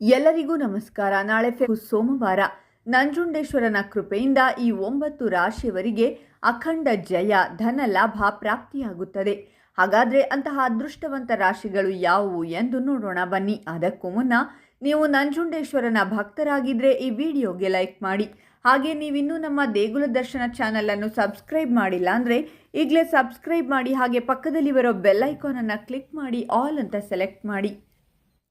ಎಲ್ಲರಿಗೂ ನಮಸ್ಕಾರ. ನಾಳೆ ಫೆ- ಸೋಮವಾರ ನಂಜುಂಡೇಶ್ವರನ ಕೃಪೆಯಿಂದ ಈ ಒಂಬತ್ತು ರಾಶಿಯವರಿಗೆ ಅಖಂಡ ಜಯ, ಧನ ಲಾಭ ಪ್ರಾಪ್ತಿಯಾಗುತ್ತದೆ. ಹಾಗಾದರೆ ಅಂತಹ ಅದೃಷ್ಟವಂತ ರಾಶಿಗಳು ಯಾವುವು ಎಂದು ನೋಡೋಣ. ಬನ್ನಿ, ಅದಕ್ಕೂ ಮುನ್ನ ನೀವು ನಂಜುಂಡೇಶ್ವರನ ಭಕ್ತರಾಗಿದ್ದರೆ ಈ ವಿಡಿಯೋಗೆ ಲೈಕ್ ಮಾಡಿ. ಹಾಗೆ ನೀವಿನ್ನೂ ನಮ್ಮ ದೇಗುಲ ದರ್ಶನ ಚಾನಲನ್ನು ಸಬ್ಸ್ಕ್ರೈಬ್ ಮಾಡಿಲ್ಲ ಅಂದರೆ ಈಗಲೇ ಸಬ್ಸ್ಕ್ರೈಬ್ ಮಾಡಿ, ಹಾಗೆ ಪಕ್ಕದಲ್ಲಿ ಬರೋ ಬೆಲ್ ಐಕಾನನ್ನು ಕ್ಲಿಕ್ ಮಾಡಿ, ಆಲ್ ಅಂತ ಸೆಲೆಕ್ಟ್ ಮಾಡಿ.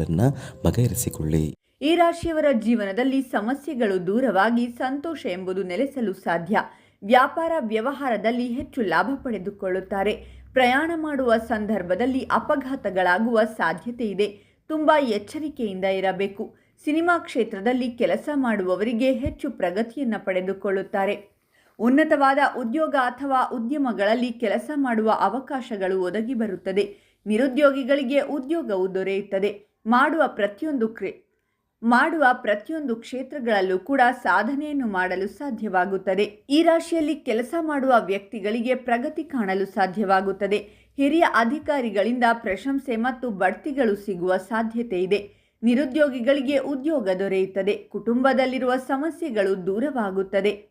ಸಮಸ್ಯೆಗಳನ್ನು ಬಗೆಹರಿಸಿಕೊಳ್ಳಿ. ಈ ರಾಶಿಯವರ ಜೀವನದಲ್ಲಿ ಸಮಸ್ಯೆಗಳು ದೂರವಾಗಿ ಸಂತೋಷ ಎಂಬುದು ನೆಲೆಸಲು ಸಾಧ್ಯ. ವ್ಯಾಪಾರ ವ್ಯವಹಾರದಲ್ಲಿ ಹೆಚ್ಚು ಲಾಭ ಪಡೆದುಕೊಳ್ಳುತ್ತಾರೆ. ಪ್ರಯಾಣ ಮಾಡುವ ಸಂದರ್ಭದಲ್ಲಿ ಅಪಘಾತಗಳಾಗುವ ಸಾಧ್ಯತೆ ಇದೆ. ತುಂಬ ಎಚ್ಚರಿಕೆಯಿಂದ ಇರಬೇಕು. ಸಿನಿಮಾ ಕ್ಷೇತ್ರದಲ್ಲಿ ಕೆಲಸ ಮಾಡುವವರಿಗೆ ಹೆಚ್ಚು ಪ್ರಗತಿಯನ್ನು ಪಡೆದುಕೊಳ್ಳುತ್ತಾರೆ. ಉನ್ನತವಾದ ಉದ್ಯೋಗ ಅಥವಾ ಉದ್ಯಮಗಳಲ್ಲಿ ಕೆಲಸ ಮಾಡುವ ಅವಕಾಶಗಳು ಒದಗಿ ಬರುತ್ತದೆ. ನಿರುದ್ಯೋಗಿಗಳಿಗೆ ಉದ್ಯೋಗವು ದೊರೆಯುತ್ತದೆ. ಮಾಡುವ ಪ್ರತಿಯೊಂದು ಕ್ರೇ, ಮಾಡುವ ಪ್ರತಿಯೊಂದು ಕ್ಷೇತ್ರಗಳಲ್ಲೂ ಕೂಡ ಸಾಧನೆಯನ್ನು ಮಾಡಲು ಸಾಧ್ಯವಾಗುತ್ತದೆ. ಈ ರಾಶಿಯಲ್ಲಿ ಕೆಲಸ ಮಾಡುವ ವ್ಯಕ್ತಿಗಳಿಗೆ ಪ್ರಗತಿ ಕಾಣಲು ಸಾಧ್ಯವಾಗುತ್ತದೆ. ಹಿರಿಯ ಅಧಿಕಾರಿಗಳಿಂದ ಪ್ರಶಂಸೆ ಮತ್ತು ಬಡ್ತಿಗಳು ಸಿಗುವ ಸಾಧ್ಯತೆ ಇದೆ. ನಿರುದ್ಯೋಗಿಗಳಿಗೆ ಉದ್ಯೋಗ ದೊರೆಯುತ್ತದೆ. ಕುಟುಂಬದಲ್ಲಿರುವ ಸಮಸ್ಯೆಗಳು ದೂರವಾಗುತ್ತದೆ.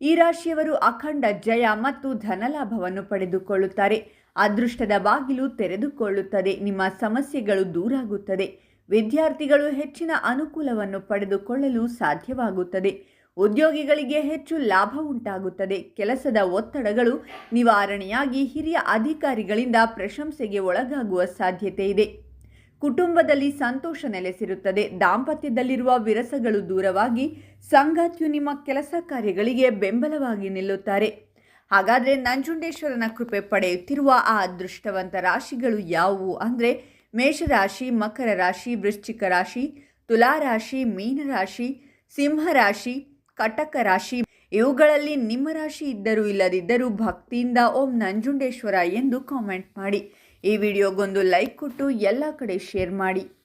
ಈ ರಾಶಿಯವರು ಅಖಂಡ ಜಯ ಮತ್ತು ಧನಲಾಭವನ್ನು ಪಡೆದುಕೊಳ್ಳುತ್ತಾರೆ. ಅದೃಷ್ಟದ ಬಾಗಿಲು ತೆರೆದುಕೊಳ್ಳುತ್ತದೆ, ನಿಮ್ಮ ಸಮಸ್ಯೆಗಳು ದೂರಾಗುತ್ತದೆ. ವಿದ್ಯಾರ್ಥಿಗಳು ಹೆಚ್ಚಿನ ಅನುಕೂಲವನ್ನು ಪಡೆದುಕೊಳ್ಳಲು ಸಾಧ್ಯವಾಗುತ್ತದೆ. ಉದ್ಯೋಗಿಗಳಿಗೆ ಹೆಚ್ಚು ಲಾಭ ಉಂಟಾಗುತ್ತದೆ. ಕೆಲಸದ ಒತ್ತಡಗಳು ನಿವಾರಣೆಯಾಗಿ ಹಿರಿಯ ಅಧಿಕಾರಿಗಳಿಂದ ಪ್ರಶಂಸೆಗೆ ಒಳಗಾಗುವ ಸಾಧ್ಯತೆ ಇದೆ. ಕುಟುಂಬದಲ್ಲಿ ಸಂತೋಷ ನೆಲೆಸಿರುತ್ತದೆ. ದಾಂಪತ್ಯದಲ್ಲಿರುವ ವಿರಸಗಳು ದೂರವಾಗಿ ಸಂಗಾತಿಯು ನಿಮ್ಮ ಕೆಲಸ ಕಾರ್ಯಗಳಿಗೆ ಬೆಂಬಲವಾಗಿ ನಿಲ್ಲುತ್ತಾರೆ. ಹಾಗಾದರೆ ನಂಜುಂಡೇಶ್ವರನ ಕೃಪೆ ಪಡೆಯುತ್ತಿರುವ ಆ ಅದೃಷ್ಟವಂತ ರಾಶಿಗಳು ಯಾವುವು? ಅಂದರೆ ಮೇಷರಾಶಿ, ಮಕರ ರಾಶಿ, ವೃಶ್ಚಿಕ ರಾಶಿ ತುಲಾರಾಶಿ ಮೀನರಾಶಿ ಸಿಂಹರಾಶಿ ಕಟಕ ರಾಶಿ. ಇವುಗಳಲ್ಲಿ ನಿಮ್ಮ ರಾಶಿ ಇದ್ದರೂ ಇಲ್ಲದಿದ್ದರೂ ಭಕ್ತಿಯಿಂದ ಓಂ ನಂಜುಂಡೇಶ್ವರ ಎಂದು ಕಾಮೆಂಟ್ ಮಾಡಿ. ಈ ವಿಡಿಯೋಗೊಂದು ಲೈಕ್ ಕೊಟ್ಟು ಎಲ್ಲ ಕಡೆ ಶೇರ್ ಮಾಡಿ.